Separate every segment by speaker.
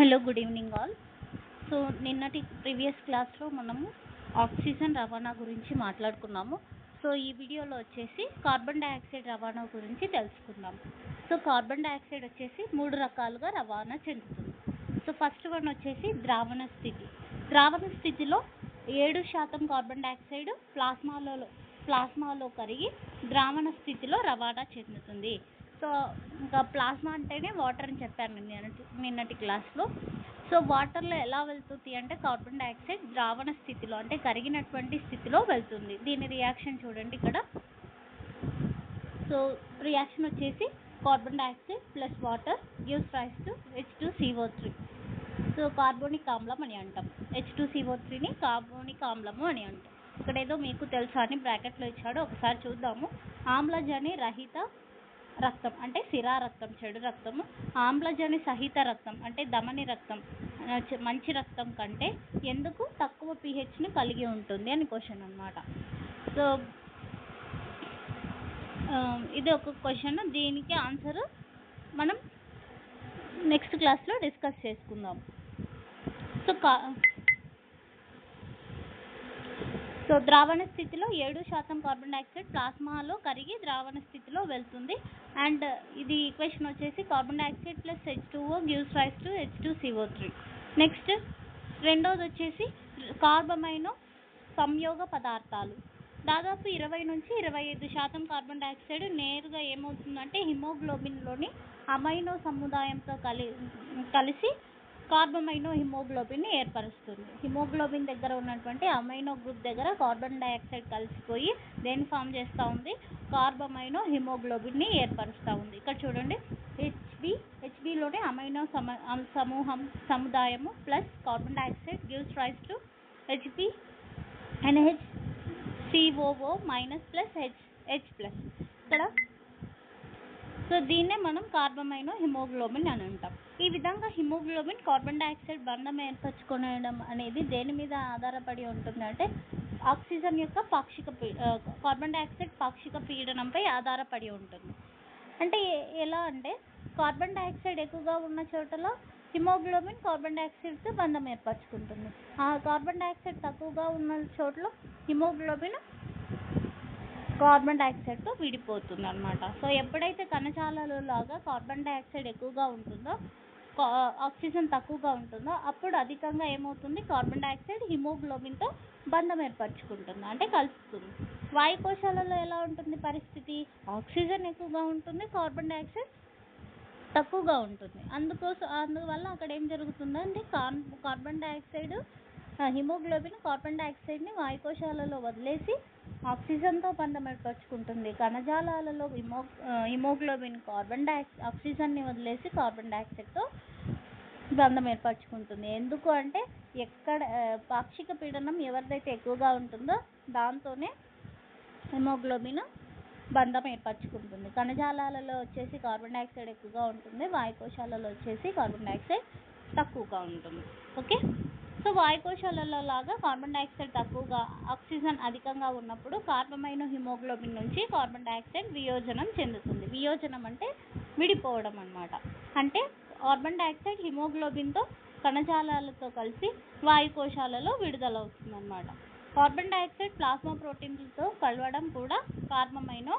Speaker 1: Hello good evening all. So నిన్నటి previous క్లాస్లో మనము ఆక్సిజన్ రవాణా గురించి మాట్లాడుకున్నాము. సో ఈ వీడియోలో వచ్చేసి కార్బన్ డైఆక్సైడ్ రవాణా గురించి తెలుసుకుందాం. సో కార్బన్ డైఆక్సైడ్ వచ్చేసి మూడు రకాలుగా రవాణా చెందుతుంది. సో ఫస్ట్ వన్ వచ్చేసి ద్రావణ స్థితి. ద్రావణ స్థితిలో ఏడు శాతం కార్బన్ డైఆక్సైడ్ ప్లాస్మాలో ప్లాస్మాలో కరిగి ద్రావణ స్థితిలో రవాణా చెందుతుంది. సో ఇంకా ప్లాస్మా అంటేనే వాటర్ అని చెప్పాను నిన్నటి నిన్నటి క్లాస్లో. సో వాటర్లో ఎలా వెళ్తుంది అంటే కార్బన్ డైఆక్సైడ్ ద్రావణ స్థితిలో అంటే కరిగినటువంటి స్థితిలో వెళ్తుంది. దీని రియాక్షన్ చూడండి ఇక్కడ. సో రియాక్షన్ వచ్చేసి carbon dioxide plus water gives rise to H two CO three so carbonic ఆమ్లం అని అంటాం. హెచ్ టు సిఓ త్రీని కార్బోనిక్ ఆమ్లము అని అంటాం. ఇక్కడ ఏదో మీకు తెలుసా అని బ్రాకెట్లో ఇచ్చాడు. ఒకసారి చూద్దాము. ఆమ్లజని రహిత రక్తం అంటే సిరా రక్తం చెడు రక్తము ఆమ్లజని సహిత రక్తం అంటే ధమని రక్తం మంచి రక్తం కంటే ఎందుకు తక్కువ పిహెచ్ని కలిగి ఉంటుంది అని క్వశ్చన్ అన్నమాట. సో ఇది ఒక క్వశ్చన్ దీనికి ఆన్సర్ మనం నెక్స్ట్ క్లాస్లో డిస్కస్ చేసుకుందాం. సో కా సో ద్రావణ స్థితిలో ఏడు శాతం కార్బన్ డైఆక్సైడ్ ప్లాస్మాలో కరిగి ద్రావణ స్థితిలో వెళ్తుంది. అండ్ ఇది ఈక్వేషన్ వచ్చేసి carbon dioxide plus H two O gives rise to H two CO three next రెండోది వచ్చేసి కార్బమైనో సంయోగ పదార్థాలు. దాదాపు ఇరవై నుంచి ఇరవై ఐదు శాతం కార్బన్ డైఆక్సైడ్ నేరుగా ఏమవుతుందంటే హిమోగ్లోబిన్లోని అమైనో సముదాయంతో కలి కలిసి కార్బమైనో హిమోగ్లోబిన్ని ఏర్పరుస్తుంది. హిమోగ్లోబిన్ దగ్గర ఉన్నటువంటి అమైనో గ్రూప్ దగ్గర కార్బన్ డైఆక్సైడ్ కలిసిపోయి దేన్ని ఫామ్ చేస్తూ ఉంది? కార్బమైనో హిమోగ్లోబిన్ని ఏర్పరుస్తూ ఉంది. ఇక్కడ చూడండి. హెచ్బి హెచ్బిలోనే అమైనో సమ సమూహం సముదాయము plus carbon dioxide gives rise to HB NH COO minus plus H H plus ఇక్కడ సో దీన్నే మనం కార్బమైనో హిమోగ్లోబిన్ అని అంటాం. ఈ విధంగా హిమోగ్లోబిన్ కార్బన్ డైఆక్సైడ్ బంధం ఏర్పరచుకోవడం అనేది దేని మీద ఆధారపడి ఉంటుంది అంటే ఆక్సిజన్ యొక్క పాక్షిక పీ కార్బన్ డైఆక్సైడ్ పాక్షిక పీడనంపై ఆధారపడి ఉంటుంది. అంటే ఎలా అంటే కార్బన్ డైఆక్సైడ్ ఎక్కువగా ఉన్న చోటలో హిమోగ్లోబిన్ కార్బన్ డైఆక్సైడ్తో బంధం ఏర్పరచుకుంటుంది. ఆ కార్బన్ డైఆక్సైడ్ తక్కువగా ఉన్న చోట్ల హిమోగ్లోబిన్ కార్బన్ డైఆక్సైడ్తో విడిపోతుంది అనమాట సో ఎప్పుడైతే కణజాలాలు లాగా కార్బన్ డైఆక్సైడ్ ఎక్కువగా ఉంటుందో కా- ఆక్సిజన్ తక్కువగా ఉంటుందో అప్పుడు అధికంగా ఏమవుతుంది? కార్బన్ డైఆక్సైడ్ హిమోగ్లోబిన్తో బంధం ఏర్పరచుకుంటుంది అంటే కలుస్తుంది. వాయు కోశాలలో ఎలా ఉంటుంది పరిస్థితి? ఆక్సిజన్ ఎక్కువగా ఉంటుంది కార్బన్ డైఆక్సైడ్ తక్కువగా ఉంటుంది. అందుకోసం అందువల్ల అక్కడ ఏం జరుగుతుందంటే కార్బన్ డైఆక్సైడ్ హిమోగ్లోబిన్ కార్బన్ డైఆక్సైడ్ని వాయుకోశాలలో వదిలేసి ఆక్సిజన్తో బంధం ఏర్పరచుకుంటుంది. కణజాలాలలో హిమో హిమోగ్లోబిన్ కార్బన్ డైఆక్సైడ్ ఆక్సిజన్ని వదిలేసి కార్బన్ డైఆక్సైడ్తో బంధం ఏర్పరచుకుంటుంది. ఎందుకు అంటే ఎక్కడ పాక్షిక పీడనం ఎవరిదైతే ఎక్కువగా ఉంటుందో దాంతోనే హిమోగ్లోబిన్ బంధం ఏర్పరచుకుంటుంది. కణజాలాలలో వచ్చేసి కార్బన్ డైఆక్సైడ్ ఎక్కువగా ఉంటుంది వాయుకోశాలలో వచ్చేసి కార్బన్ డైఆక్సైడ్ తక్కువగా ఉంటుంది. ఓకే? సో వాయుకోశాలలో లాగా కార్బన్ డైఆక్సైడ్ తక్కువగా ఆక్సిజన్ అధికంగా ఉన్నప్పుడు కార్బమైనో హిమోగ్లోబిన్ నుంచి కార్బన్ డైఆక్సైడ్ వియోజనం చెందుతుంది. వియోజనం అంటే విడిపోవడం అన్నమాట. అంటే కార్బన్ డైఆక్సైడ్ హిమోగ్లోబిన్తో కణజాలాలతో కలిసి వాయుకోశాలలో విడుదలవుతుంది అన్నమాట కార్బన్ డైఆక్సైడ్ ప్లాస్మా ప్రోటీన్లతో కలవడం కూడా కార్బమైన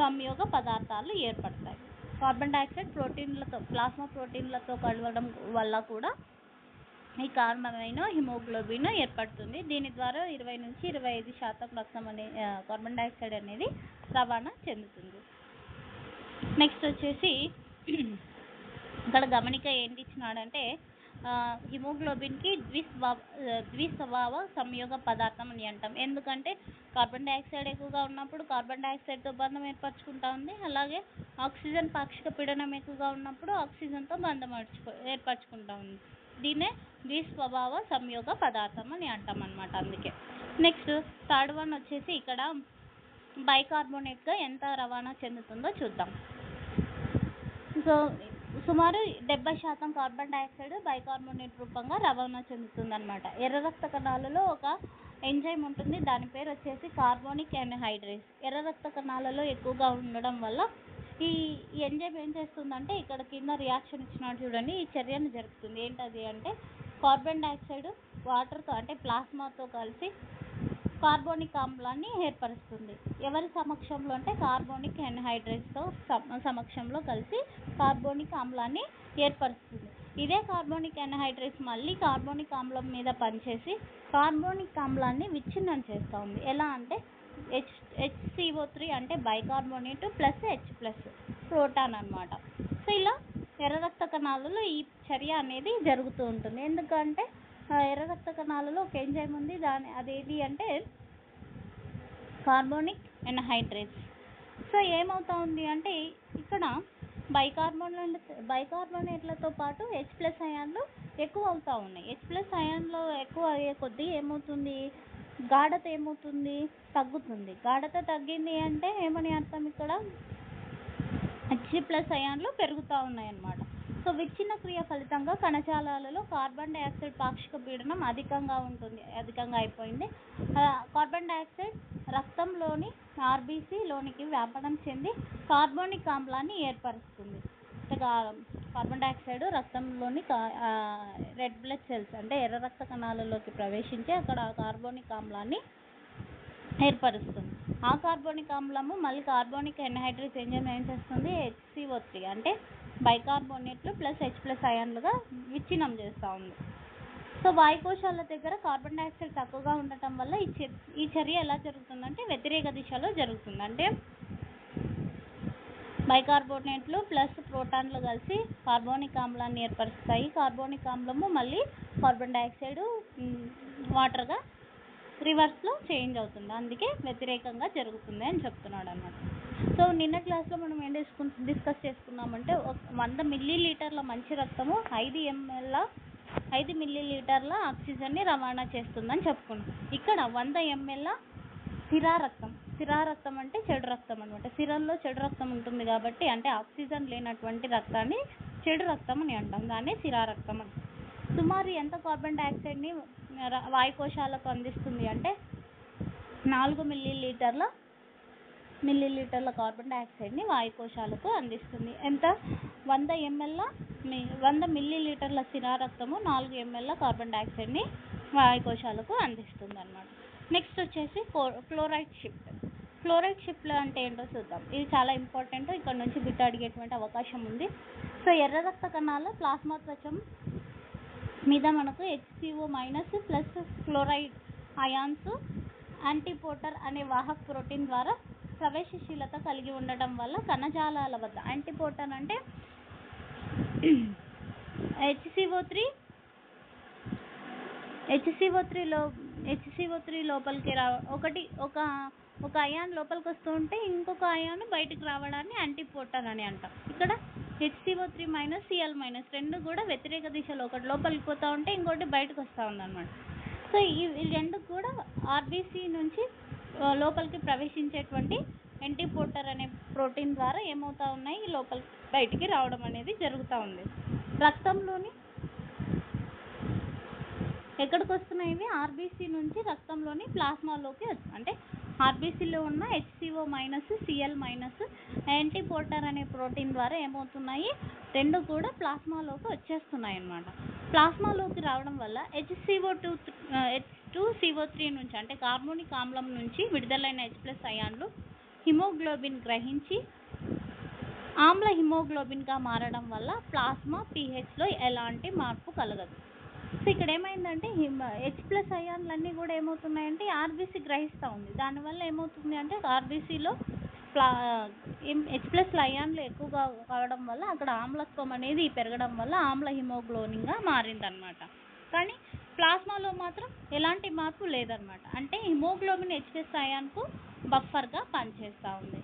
Speaker 1: సంయోగ పదార్థాలు ఏర్పడతాయి. కార్బన్ డైఆక్సైడ్ ప్రోటీన్లతో ప్లాస్మా ప్రోటీన్లతో కలవడం వల్ల కూడా ఈ కారణమైన హిమోగ్లోబిన్ ఏర్పడుతుంది. దీని ద్వారా ఇరవై నుంచి ఇరవై ఐదు శాతం రక్తం అనే కార్బన్ డైఆక్సైడ్ అనేది రవాణా చెందుతుంది. నెక్స్ట్ వచ్చేసి ఇక్కడ గమనిక ఏంటి ఇచ్చినాడంటే హిమోగ్లోబిన్కి ద్విస్వభావ ద్విస్వభావ సంయోగ పదార్థం అని అంటాం. ఎందుకంటే కార్బన్ డైఆక్సైడ్ ఎక్కువగా ఉన్నప్పుడు కార్బన్ డైఆక్సైడ్తో బంధం ఏర్పరచుకుంటా ఉంది. అలాగే ఆక్సిజన్ పాక్షిక పీడనం ఎక్కువగా ఉన్నప్పుడు ఆక్సిజన్తో బంధం ఏర్పరచుకుంటా ఉంది. దీన్నే ద్విస్వభావ సంయోగ పదార్థం అని అంటాం అనమాట అందుకే. నెక్స్ట్ థర్డ్ వన్ వచ్చేసి ఇక్కడ బైకార్బోనేట్గా ఎంత రవాణా చెందుతుందో చూద్దాం. సో సుమారు డెబ్బై శాతం కార్బన్ డైఆక్సైడ్ బైకార్బోనేట్ రూపంగా రవాణా చెందుతుందన్నమాట. ఎర్ర రక్త కణాలలో ఒక ఎంజైమ్ ఉంటుంది దాని పేరు వచ్చేసి కార్బోనిక్ అండ్ హైడ్రేట్స్ ఎర్ర రక్త కణాలలో ఎక్కువగా ఉండడం వల్ల ఈ ఎంజైమ్ ఏం చేస్తుందంటే ఇక్కడ కింద రియాక్షన్ ఇచ్చినాడు చూడండి ఈ చర్యను జరుపుతుంది. ఏంటది అంటే కార్బన్ డైఆక్సైడ్ వాటర్తో అంటే ప్లాస్మాతో కలిసి కార్బోనిక్ ఆమ్లాన్ని ఏర్పరుస్తుంది. ఎవరి సమక్షంలో అంటే కార్బోనిక్ ఎన్హైడ్రేట్స్తో సమక్షంలో కలిసి కార్బోనిక్ ఆమ్లాన్ని ఏర్పరుస్తుంది. ఇదే కార్బోనిక్ ఎన్హైడ్రేట్స్ మళ్ళీ కార్బోనిక్ ఆమ్లం మీద పనిచేసి కార్బోనిక్ ఆమ్లాన్ని విచ్ఛిన్నం చేస్తూ ఉంది. ఎలా అంటే హెచ్ హెచ్సిఓ త్రీ అంటే bicarbonate plus H plus proton అన్నమాట. సో ఇలా ఎర్ర రక్త కణాలలో ఈ చర్య అనేది జరుగుతూ ఉంటుంది. ఎందుకంటే ఎర్ర రక్త కణాలలో ఒక ఎంజైమ్ ఉంది. దాని అదేది అంటే కార్బోనిక్ అండ్ హైడ్రేట్స్ సో ఏమవుతా ఉంది అంటే ఇక్కడ బైకార్బోనేట్ బైకార్బోనేట్లతో పాటు హెచ్ ప్లస్ అయాన్లు ఎక్కువ అవుతూ ఉన్నాయి. హెచ్ ప్లస్ అయాన్లు ఎక్కువ అయ్యే కొద్దీ ఏమవుతుంది? గాఢత ఏమవుతుంది? తగ్గుతుంది. గాఢత తగ్గింది అంటే ఏమని అర్థం ఇక్కడ? హెచ్ ప్లస్ అయాన్లు పెరుగుతూ ఉన్నాయి అన్నమాట సో విచ్ఛిన్న క్రియ ఫలితంగా కణజాలాలలో కార్బన్ డైఆక్సైడ్ పాక్షిక పీడనం అధికంగా ఉంటుంది అధికంగా అయిపోయింది. కార్బన్ డైఆక్సైడ్ రక్తంలోని ఆర్బీసీ లోనికి వ్యాపనం చెంది కార్బోనిక్ ఆమ్లాన్ని ఏర్పరుస్తుంది. అంటే కార్బన్ డైఆక్సైడ్ రక్తంలోని కా- రెడ్ బ్లడ్ సెల్స్ అంటే ఎర్ర రక్త కణాలలోకి ప్రవేశించి అక్కడ కార్బోనిక్ ఆమ్లాన్ని ఏర్పరుస్తుంది. ఆ కార్బోనిక్ ఆమ్లము మళ్ళీ కార్బోనిక్ ఎన్హైడ్రేట్ ఎంజైమ్ ఏం చేస్తుంది? హెచ్సిఓ త్రీ అంటే బైకార్బోనేట్లు ప్లస్ హెచ్ ప్లస్ అయాన్లుగా విచ్ఛిన్నం చేస్తూ ఉంది. సో వాయుకోశాల దగ్గర కార్బన్ డైఆక్సైడ్ తక్కువగా ఉండటం వల్ల ఈ ఈ చర్య ఎలా జరుగుతుందంటే వ్యతిరేక దిశలో జరుగుతుంది. అంటే బైకార్బోనేట్లు ప్లస్ ప్రోటాన్లు కలిసి కార్బోనిక్ ఆమ్లాన్ని ఏర్పరుస్తాయి. కార్బోనిక్ ఆమ్లము మళ్ళీ కార్బన్ డైఆక్సైడ్ వాటర్గా రివర్స్లో చేంజ్ అవుతుంది. అందుకే వ్యతిరేకంగా జరుగుతుంది అని చెప్తున్నాడు అన్నమాట సో నిన్న క్లాస్లో మనం ఏం డిస్కు డిస్కస్ చేసుకున్నామంటే ఒక వంద మిల్లీ లీటర్ల మంచి రక్తము ఐదు ఎంఎల్ ఐదు మిల్లీ లీటర్ల ఆక్సిజన్ని రవాణా చేస్తుందని చెప్పుకున్నాం. ఇక్కడ వంద ఎంఎల్ సిరా రక్తం సిరా రక్తం అంటే చెడు రక్తం అనమాట సిరల్లో చెడు రక్తం ఉంటుంది కాబట్టి అంటే ఆక్సిజన్ లేనటువంటి రక్తాన్ని చెడు రక్తం అని అంటాం. దాన్ని సిరా రక్తం అని. సుమారు ఎంత కార్బన్ డైఆక్సైడ్ని వాయుకోశాలకు అందిస్తుంది అంటే నాలుగు మిల్లీ లీటర్ల మిల్లీ లీటర్ల కార్బన్ డైఆక్సైడ్ని వాయుకోశాలకు అందిస్తుంది. ఎంత? వంద ఎంఎల్ల వంద మిల్లీ లీటర్ల సిరా రక్తము నాలుగు ఎంఎల్ల కార్బన్ డైఆక్సైడ్ని వాయుకోశాలకు అందిస్తుంది అనమాట నెక్స్ట్ వచ్చేసి క్లోరైడ్ షిఫ్ట్. క్లోరైడ్ షిప్లు అంటే ఏంటో చూద్దాం. ఇది చాలా ఇంపార్టెంట్. ఇక్కడ నుంచి బిడ్డ అడిగేటువంటి అవకాశం ఉంది. సో ఎర్ర రక్త కణాల ప్లాస్మా త్వచం మీద మనకు HCO minus plus chloride ions antiporter అనే వాహక ప్రోటీన్ ద్వారా ప్రవేశశీలత కలిగి ఉండటం వల్ల కణజాలాల వద్ద యాంటీపోటర్ అంటే హెచ్సిఓ త్రీ హెచ్సిఓ త్రీలో హెచ్సిఓ త్రీ లోపలికి రా ఒకటి ఒక ఒక అయాన్ లోపలికి వస్తూ ఉంటే ఇంకొక అయాన్ బయటికి రావడాన్ని యాంటీపోటర్ అని అంటాం. ఇక్కడ HCO three minus Cl minus రెండు కూడా వ్యతిరేక దిశలో ఒకటి లోపలికి పోతూ ఉంటే ఇంకోటి బయటకు వస్తూ ఉందన్నమాట. సో ఈ ఈ రెండు కూడా ఆర్బీసీ నుంచి లోపలికి ప్రవేశించేటువంటి ఎంటీపోటర్ అనే ప్రోటీన్ ద్వారా ఏమవుతా ఉన్నాయి? లోపలికి బయటికి రావడం అనేది జరుగుతూ ఉంది. రక్తంలోని ఎక్కడికి వస్తున్నాయి ఇవి ఆర్బీసీ నుంచి రక్తంలోని ప్లాస్మాలోకి అంటే ఆర్బీసీలో ఉన్న HCO minus Cl minus antiporter అనే ప్రోటీన్ ద్వారా ఏమవుతున్నాయి? రెండు కూడా ప్లాస్మాలోకి వచ్చేస్తున్నాయి అన్నమాట. ప్లాస్మాలోకి రావడం వల్ల HCO two H two CO three నుంచి అంటే కార్బోనిక్ ఆమ్లం నుంచి విడుదలైన హెచ్ ప్లస్ అయాన్లు హిమోగ్లోబిన్ గ్రహించి ఆమ్ల హిమోగ్లోబిన్గా మారడం వల్ల ప్లాస్మా పీహెచ్లో ఎలాంటి మార్పు కలగదు. సో ఇక్కడ ఏమైందంటే హెచ్ ప్లస్ అయాన్లన్నీ కూడా ఏమవుతున్నాయంటే ఆర్బీసీ గ్రహిస్తూ ఉంది. దానివల్ల ఏమవుతుంది అంటే ఆర్బీసీలో ప్లా హెచ్ ప్లస్ అయాన్లు ఎక్కువగా కావడం వల్ల అక్కడ ఆమ్లత్వం అనేది పెరగడం వల్ల ఆమ్ల హిమోగ్లోనింగ్గా మారిందనమాట కానీ ప్లాస్మాలో మాత్రం ఎలాంటి మార్పు లేదనమాట అంటే హిమోగ్లోబిన్ హెచ్ప్లస్ అయాన్కు బఫర్గా పనిచేస్తూ ఉంది.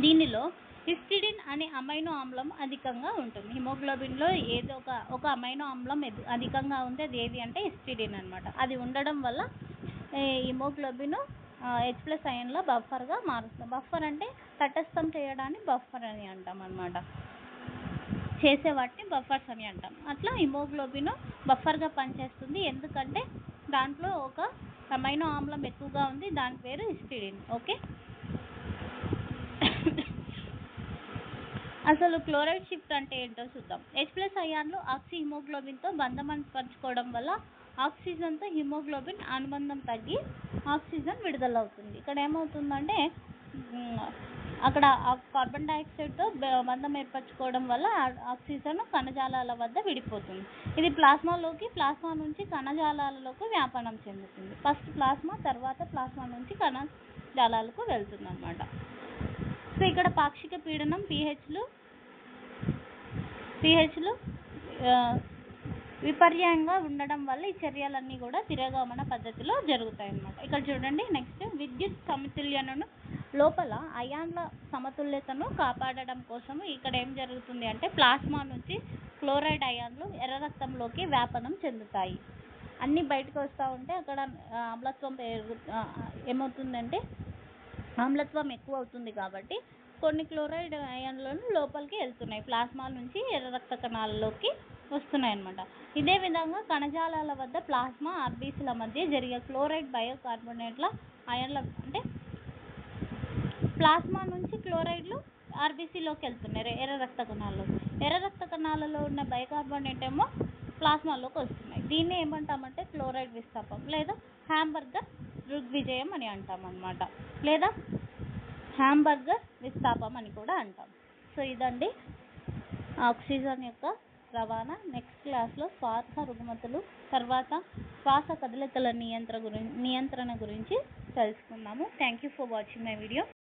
Speaker 1: దీనిలో హిస్టిడిన్ అనే అమైనో ఆమ్లం అధికంగా ఉంటుంది. హిమోగ్లోబిన్లో ఏదో ఒక ఒక అమైనో ఆమ్లం అధికంగా ఉంది అది ఏది అంటే హిస్టిడిన్ అనమాట అది ఉండడం వల్ల హిమోగ్లోబిన్ హెచ్ ప్లస్ అయన్లో బఫర్గా మారుస్తుంది. బఫర్ అంటే తటస్థం చేయడాన్ని బఫర్ అని అంటాం అనమాట చేసే వాటిని బఫర్స్ అని అంటాం. అట్లా హిమోగ్లోబిన్ బఫర్గా పనిచేస్తుంది. ఎందుకంటే దాంట్లో ఒక అమైనో ఆమ్లం ఎక్కువగా ఉంది. దాని పేరు హిస్టిడిన్. ఓకే? అసలు క్లోరైడ్ షిఫ్ట్ అంటే ఏంటో చూద్దాం. హెచ్ ప్లస్ అయాన్లు ఆక్సి హిమోగ్లోబిన్తో బంధం ఏర్పరచుకోవడం వల్ల ఆక్సిజన్తో హిమోగ్లోబిన్ అనుబంధం తగ్గి ఆక్సిజన్ విడుదలవుతుంది. ఇక్కడ ఏమవుతుందంటే అక్కడ కార్బన్ డైఆక్సైడ్తో బంధం ఏర్పరచుకోవడం వల్ల ఆక్సిజన్ కణజాలాల వద్ద విడిపోతుంది. ఇది ప్లాస్మాలోకి ప్లాస్మా నుంచి కణజాలాలలోకి వ్యాపనం చెందుతుంది. ఫస్ట్ ప్లాస్మా తర్వాత ప్లాస్మా నుంచి కణజాలాలకు వెళ్తుంది అనమాట సో ఇక్కడ పాక్షిక పీడనం పీహెచ్లు పీహెచ్లు విపర్యంగా ఉండడం వల్ల ఈ చర్యలన్నీ కూడా తిరగమన పద్ధతిలో జరుగుతాయి అన్నమాట ఇక్కడ చూడండి నెక్స్ట్ విద్యుత్ సమతుల్యతను లోపల అయాన్ల సమతుల్యతను కాపాడడం కోసం ఇక్కడ ఏం జరుగుతుంది అంటే ప్లాస్మా నుంచి క్లోరైడ్ అయాన్లు ఎర్ర రక్తంలోకి వ్యాపనం చెందుతాయి. అన్నీ బయటకు వస్తూ ఉంటే అక్కడ ఆమ్లత్వం పెరుగు ఏమవుతుందంటే ఆమ్లత్వం ఎక్కువ అవుతుంది కాబట్టి కొన్ని క్లోరైడ్ అయాన్లను లోపలికి వెళ్తున్నాయి. ప్లాస్మా నుంచి ఎర్ర రక్త కణాలలోకి వస్తున్నాయి అన్నమాట ఇదే విధంగా కణజాలాల వద్ద ప్లాస్మా ఆర్బీసీల మధ్య జరిగే క్లోరైడ్ బయోకార్బోనేట్ల అయాన్ల అంటే ప్లాస్మా నుంచి క్లోరైడ్లు ఆర్బీసీలోకి వెళ్తున్నాయి ఎర్ర రక్త కణాల్లో ఎర్ర రక్త కణాలలో ఉన్న బైకార్బోనేట్ ఏమో ప్లాస్మాలోకి వస్తున్నాయి. దీన్ని ఏమంటామంటే క్లోరైడ్ విస్తాపం లేదా హ్యాంబర్గర్ దృగ్విజయం అని అంటాం అనమాట లేదా హ్యాంబర్గర్ విస్తాపం అని కూడా అంటాం. సో ఇదండి ఆక్సిజన్ యొక్క రవాణా. నెక్స్ట్ క్లాస్లో శ్వాస రుగ్మతులు తర్వాత శ్వాస కదలికల నియంత్రణ గురించి నియంత్రణ గురించి తెలుసుకుందాము. Thank you for watching my video